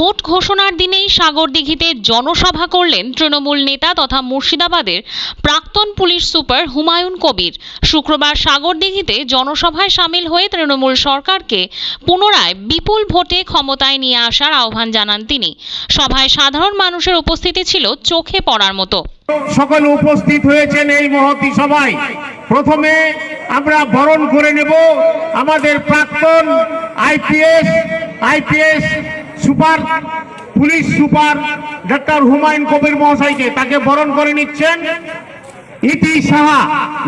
Vote ঘোষণার দিনেই সাগরদিঘিতে জনসভা করলেন তৃণমূল নেতা তথা মুর্শিদাবাদের প্রাক্তন পুলিশ সুপার হুমায়ুন কবির। শুক্রবার সাগরদিঘিতে জনসভায় সামিল হয়ে তৃণমূল সরকারকে পুনরায় বিপুল ভোটে ক্ষমতায় নিয়ে আসার আহ্বান জানান তিনি। সভায় সাধারণ মানুষের উপস্থিতি ছিল চোখে পড়ার মতো। সকল উপস্থিত হয়েছেন এই মহতি সভায়। প্রথমে আমরা বরণ করে নেব আমাদের প্রাক্তন IPS IPS super, police super doctor Humayun Kabir মহাশয়কে তাকে বরণ করে নিচ্ছেন ইতি সাহা,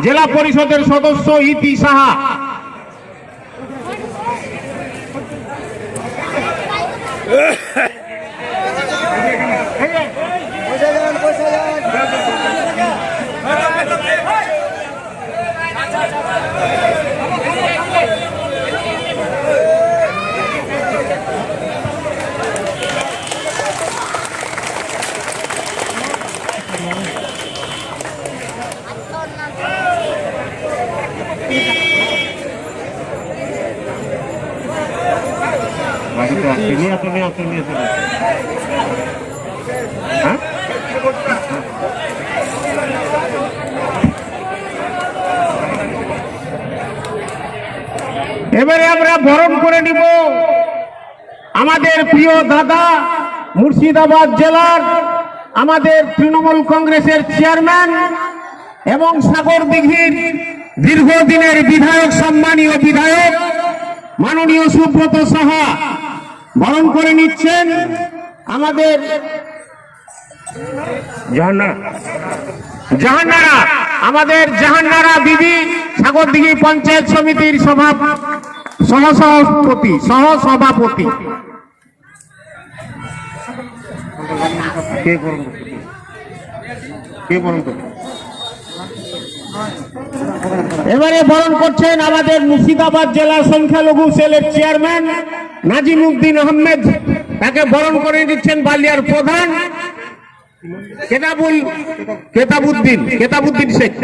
জেলা পরিষদের সদস্য ইতি সাহা। আসো হ্যাঁ? এবারে আমরা বরণ করে নিব আমাদের প্রিয় দাদা মুর্শিদাবাদ জেলার আমাদের তৃণমূল কংগ্রেসের চেয়ারম্যান এবং সাগর দিঘির দীর্ঘদিনের বিধায়ক, সম্মানীয় বিধায়ক, মাননীয় সুব্রত সাহা বরণ করে নিচ্ছেন আমাদের জাহান্নারা আমাদের জাহান্নারা বিবি সাগরদিঘি পঞ্চায়েত সমিতির সভা সহসভাপতি সহ সভাপতি কে করবে? কে করবে? এবারে বরণ করছেন আমাদের মুর্শিদাবাদ জেলা সংখ্যালঘু সেলের চেয়ারম্যান নাজিম উদ্দিন আহমেদ। তাকে বরণ করে দিচ্ছেন বালিয়ার প্রধান কেতাবুল কেতাবুদ্দিন কেতাবুদ্দিন শেখ।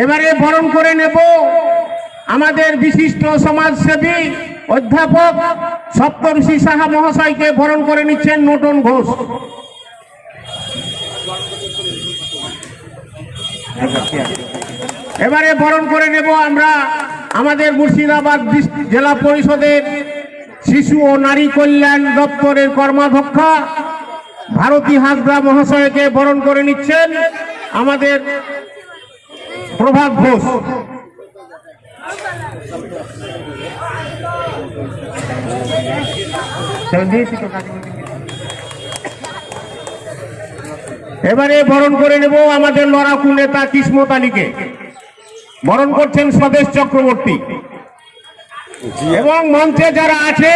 এবারে বরণ করে নেব আমাদের বিশিষ্ট সমাজসেবী অধ্যাপক সপ্তর্ষি সাহা মহাশয়কে বরণ করে নিচ্ছেন নটন ঘোষ। এবারে বরণ করে নেব আমরা আমাদের মুর্শিদাবাদ জেলা পরিষদের শিশু ও নারী কল্যাণ দপ্তরের কর্মাধ্যক্ষা ভারতী হাসদা মহাশয়কে বরণ করে নিচ্ছেন আমাদের প্রভাত ঘোষ। এবারে বরণ করে নেব আমাদের লড়াকু নেতা কিসমত বরণ করছেন স্বদেশ চক্রবর্তী। এবং মঞ্চে যারা আছে